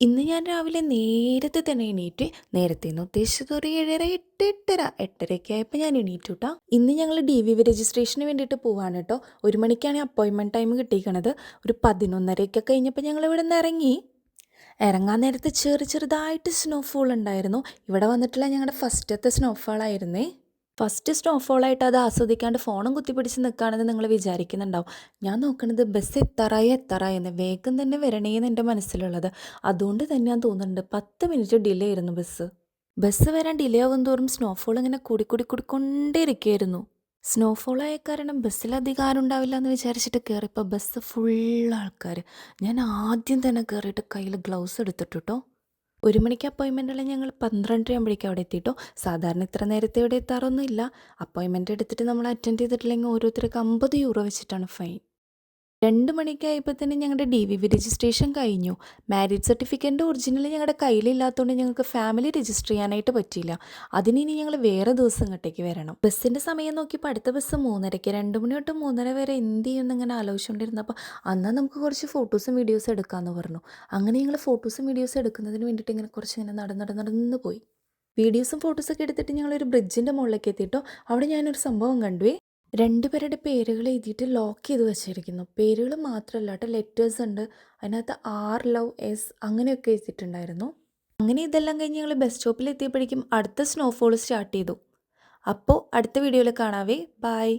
ഇന്ന് ഞാൻ രാവിലെ നേരത്തെ തന്നെ എണീറ്റ് നേരത്തെ എന്ന് ഉദ്ദേശിച്ചത് ഒരു ഏഴര എട്ട് എട്ടര എട്ടരയ്ക്ക് ആയപ്പോൾ ഞാൻ എണീറ്റു കേട്ടോ ഇന്ന് ഞങ്ങൾ ഡി വി വി രജിസ്ട്രേഷന് വേണ്ടിയിട്ട് പോവാണ് കേട്ടോ ഒരു മണിക്കാണ് അപ്പോയിൻമെന്റ് ടൈം കിട്ടിയിരിക്കണത് ഒരു പതിനൊന്നരയ്ക്കൊക്കെ കഴിഞ്ഞപ്പോൾ ഞങ്ങൾ ഇവിടെ നിന്ന് ഇറങ്ങി ഇറങ്ങാൻ നേരത്തെ ചെറു ചെറുതായിട്ട് സ്നോഫോൾ ഉണ്ടായിരുന്നു. ഇവിടെ വന്നിട്ടുള്ള ഞങ്ങളുടെ ഫസ്റ്റത്തെ സ്നോഫോൾ ആയിരുന്നേ. ഫസ്റ്റ് സ്നോഫോളായിട്ട് അത് ആസ്വദിക്കാണ്ട് ഫോണും കുത്തിപ്പിടിച്ച് നിൽക്കുകയാണെന്ന് നിങ്ങൾ വിചാരിക്കുന്നുണ്ടാവും. ഞാൻ നോക്കണത് ബസ് എത്താറായി എത്താറായി എന്ന് വേഗം തന്നെ വരണേന്ന് എന്റെ മനസ്സിലുള്ളത്. അതുകൊണ്ട് തന്നെ ഞാൻ തോന്നുന്നുണ്ട് പത്ത് മിനിറ്റ് ഡിലേ ആയിരുന്നു ബസ്. ബസ് വരാൻ ഡിലേ ആകും തോറും സ്നോഫോൾ ഇങ്ങനെ കൂടി കൂടി കൂടിക്കൊണ്ടേയിരിക്കുകയായിരുന്നു സ്നോഫോൾ ആയ കാരണം ബസ്സിൽ അധികം ആരും ഉണ്ടാവില്ല എന്ന് വിചാരിച്ചിട്ട് കയറിയപ്പോൾ ബസ് ഫുൾ ആൾക്കാർ ഞാൻ ആദ്യം തന്നെ കയറിയിട്ട് കയ്യിൽ ഗ്ലൗസ് എടുത്തിട്ടു കേട്ടോ ഒരു മണിക്ക് അപ്പോയിൻമെന്റുള്ള ഞങ്ങൾ? പന്ത്രണ്ടര ആകുമ്പോഴേക്കും അവിടെ എത്തിയിട്ടോ സാധാരണ ഇത്ര നേരത്തെ ഇവിടെ എത്താറൊന്നും ഇല്ല അപ്പോയിൻമെന്റ് എടുത്തിട്ട് നമ്മൾ അറ്റൻഡ് ചെയ്തിട്ടില്ലെങ്കിൽ ഓരോരുത്തർക്ക് അമ്പത് യൂറോ വെച്ചിട്ടാണ് ഫൈൻ രണ്ട് മണിക്കായപ്പോൾ തന്നെ ഞങ്ങളുടെ ഡി വി വി രജിസ്ട്രേഷൻ കഴിഞ്ഞു. മാരേജ് സർട്ടിഫിക്കറ്റിന്റെ ഒറിജിനൽ ഞങ്ങളുടെ കയ്യിലില്ലാത്തതുകൊണ്ട് ഞങ്ങൾക്ക് ഫാമിലി രജിസ്റ്റർ ചെയ്യാനായിട്ട് പറ്റിയില്ല. അതിന് ഇനി ഞങ്ങൾ വേറെ ദിവസം ഇങ്ങോട്ടേക്ക് വരണം. ബസ്സിന്റെ സമയം നോക്കിയപ്പോൾ അടുത്ത ബസ് മൂന്നരയ്ക്ക്. രണ്ട് മണി തൊട്ട് മൂന്നര വരെ എന്ത് ചെയ്യുമെന്ന് ഇങ്ങനെ ആലോചിച്ചുകൊണ്ടിരുന്നപ്പോൾ അന്നാ നമുക്ക് കുറച്ച് ഫോട്ടോസും വീഡിയോസും എടുക്കാമെന്ന് പറഞ്ഞു. അങ്ങനെ ഞങ്ങൾ ഫോട്ടോസും വീഡിയോസും എടുക്കുന്നതിന് വേണ്ടിയിട്ട് ഇങ്ങനെ കുറച്ച് ഇങ്ങനെ നടന്ന് നടന്ന് നടന്ന് പോയി. വീഡിയോസും ഫോട്ടോസൊക്കെ എടുത്തിട്ട് ഞങ്ങളൊരു ബ്രിഡ്ജിന്റെ മുകളിലേക്ക് എത്തിയിട്ടോ അവിടെ ഞാനൊരു സംഭവം കണ്ടുവേ. രണ്ടുപേരുടെ പേരുകൾ എഴുതിയിട്ട് ലോക്ക് ചെയ്ത് വെച്ചിരിക്കുന്നു. പേരുകൾ മാത്രമല്ല കേട്ടോ ലെറ്റേഴ്സ് ഉണ്ട്. അതിനകത്ത് ആർ ലവ് എസ് അങ്ങനെയൊക്കെ എഴുതിയിട്ടുണ്ടായിരുന്നു. അങ്ങനെ ഇതെല്ലാം കഴിഞ്ഞ് ഞങ്ങൾ ബസ് സ്റ്റോപ്പിൽ എത്തിയപ്പോഴേക്കും അടുത്ത സ്നോഫോൾ സ്റ്റാർട്ട് ചെയ്തു. അപ്പോൾ അടുത്ത വീഡിയോയിൽ കാണാവേ. ബായ്